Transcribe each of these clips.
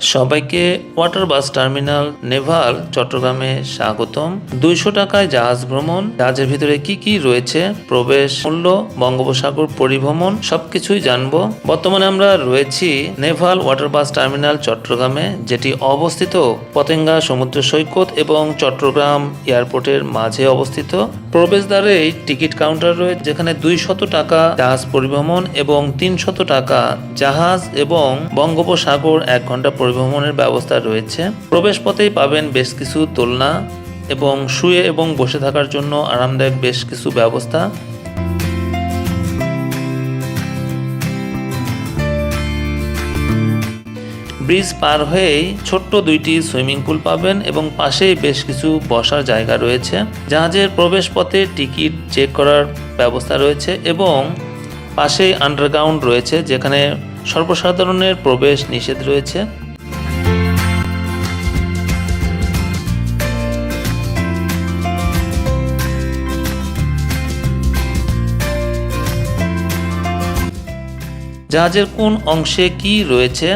সবাইকে water bus terminal Naval, চট্টগ্রামে স্বাগতম। দুইশো টাকায় জাহাজ ভ্রমণ, জাহাজের ভিতরে কি কি রয়েছে? প্রবেশ মূল্য, বঙ্গোপসাগর পরিভ্রমণ, সবকিছুই জানব। বর্তমানে আমরা রয়েছি নেভাল ওয়াটার বাস টার্মিনাল, চট্টগ্রামে, যেটি অবস্থিত পতেঙ্গা সমুদ্র সৈকত এবং চট্টগ্রাম এয়ারপোর্টের মাঝে অবস্থিত। প্রবেশদ্বারেই টিকিট কাউন্টার রয়েছে, যেখানে দুইশত টাকা জাহাজ পরিভ্রমণ এবং তিনশত টাকা জাহাজ এবং বঙ্গোপসাগর এক ঘণ্টা পরিভ্রমণের ব্যবস্থা রয়েছে। প্রবেশ পথেই পাবেন বেশ কিছু দোলনা এবং শুয়ে এবং বসে থাকার জন্য আরামদায়ক বেশ কিছু ব্যবস্থা। ব্রিজ পার হয়েই ছোট্ট দুইটি সুইমিং পুল পাবেন এবং পাশেই বেশ কিছু বসার জায়গা রয়েছে। জাহাজের প্রবেশ পথে টিকিট চেক করার ব্যবস্থা রয়েছে এবং পাশেই আন্ডারগ্রাউন্ড রয়েছে, যেখানে সর্বসাধারণের প্রবেশ নিষেধ রয়েছে। জাহাজের কোন অংশে কি রয়েছে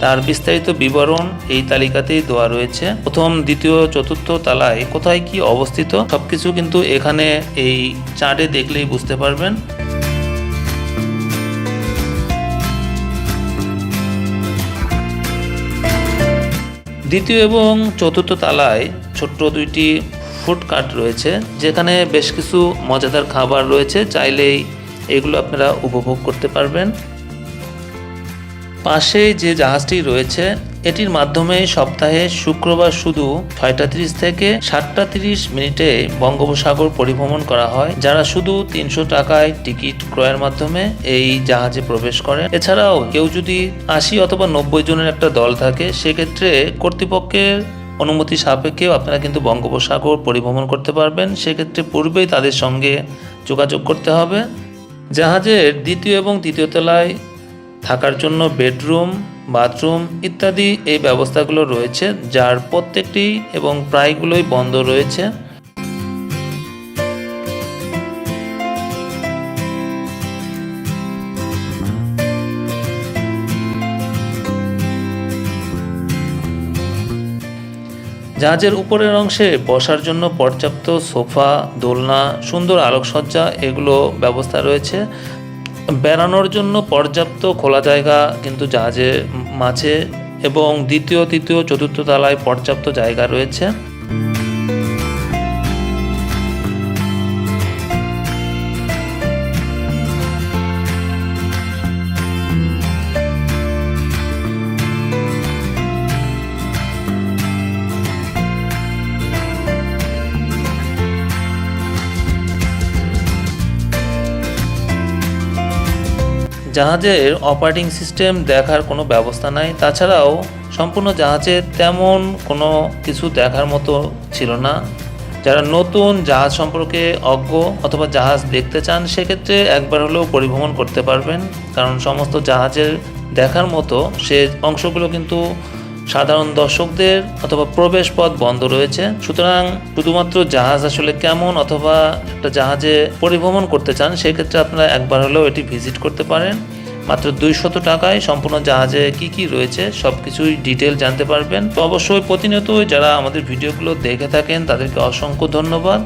তার বিস্তারিত বিবরণ এই তালিকাতেই দেওয়া রয়েছে। প্রথম, দ্বিতীয়, চতুর্থ তালায় কোথায় কি অবস্থিত সবকিছু কিন্তু এখানে এই চার্টে দেখলেই বুঝতে পারবেন। দ্বিতীয় এবং চতুর্থ তালায় ছোট্ট দুইটি ফুড কার্ট রয়েছে, যেখানে বেশ কিছু মজাদার খাবার রয়েছে, চাইলেই এগুলো আপনারা উপভোগ করতে পারবেন। পাশে যে জাহাজটি রয়েছে, এটির মাধ্যমে সপ্তাহে শুক্রবার শুধু ছয়টা তিরিশ থেকে সাতটা তিরিশ মিনিটে বঙ্গোপসাগর পরিভ্রমণ করা হয়, যারা শুধু তিনশো টাকায় টিকিট ক্রয়ের মাধ্যমে এই জাহাজে প্রবেশ করেন। এছাড়াও কেউ যদি আশি অথবা নব্বই জনের একটা দল থাকে, সেক্ষেত্রে কর্তৃপক্ষের অনুমতি সাপেক্ষেও আপনারা কিন্তু বঙ্গোপসাগর পরিভ্রমণ করতে পারবেন। সেক্ষেত্রে পূর্বেই তাদের সঙ্গে যোগাযোগ করতে হবে। জাহাজের দ্বিতীয় এবং তৃতীয় তলায় থাকার জন্য বেডরুম, বাথরুম ইত্যাদি এই ব্যবস্থাগুলো রয়েছে, যার প্রত্যেকটি এবং প্রায়গুলোই বন্ধ রয়েছে। জাহাজের উপরের অংশে বসার জন্য পর্যাপ্ত সোফা, দোলনা, সুন্দর আলোকসজ্জা, এগুলো ব্যবস্থা রয়েছে। বেড়ানোর জন্য পর্যাপ্ত খোলা জায়গা কিন্তু জাহাজে মাঝে এবং দ্বিতীয়, তৃতীয়, চতুর্থ তলায় পর্যাপ্ত জায়গা রয়েছে। জাহাজের অপারেটিং সিস্টেম দেখার কোনো ব্যবস্থা নাই। তাছাড়াও সম্পূর্ণ জাহাজে তেমন কোনো কিছু দেখার মতো ছিল না। যারা নতুন জাহাজ সম্পর্কে অজ্ঞ অথবা জাহাজ দেখতে চান, সেক্ষেত্রে একবার হলেও পরিভ্রমণ করতে পারবেন। কারণ সমস্ত জাহাজের দেখার মতো সে অংশগুলো কিন্তু সাধারণ দর্শকদের অথবা প্রবেশ পথ বন্ধ রয়েছে। সুতরাং শুধুমাত্র জাহাজ আসলে কেমন অথবা একটা জাহাজে পরিভ্রমণ করতে চান, সেক্ষেত্রে আপনারা একবার হলেও এটি ভিজিট করতে পারেন। মাত্র দুইশত টাকায় সম্পূর্ণ জাহাজে কি কি রয়েছে সব কিছুই ডিটেল জানতে পারবেন। তো অবশ্যই প্রতিনিয়ত যারা আমাদের ভিডিওগুলো দেখে থাকেন, তাদেরকে অসংখ্য ধন্যবাদ।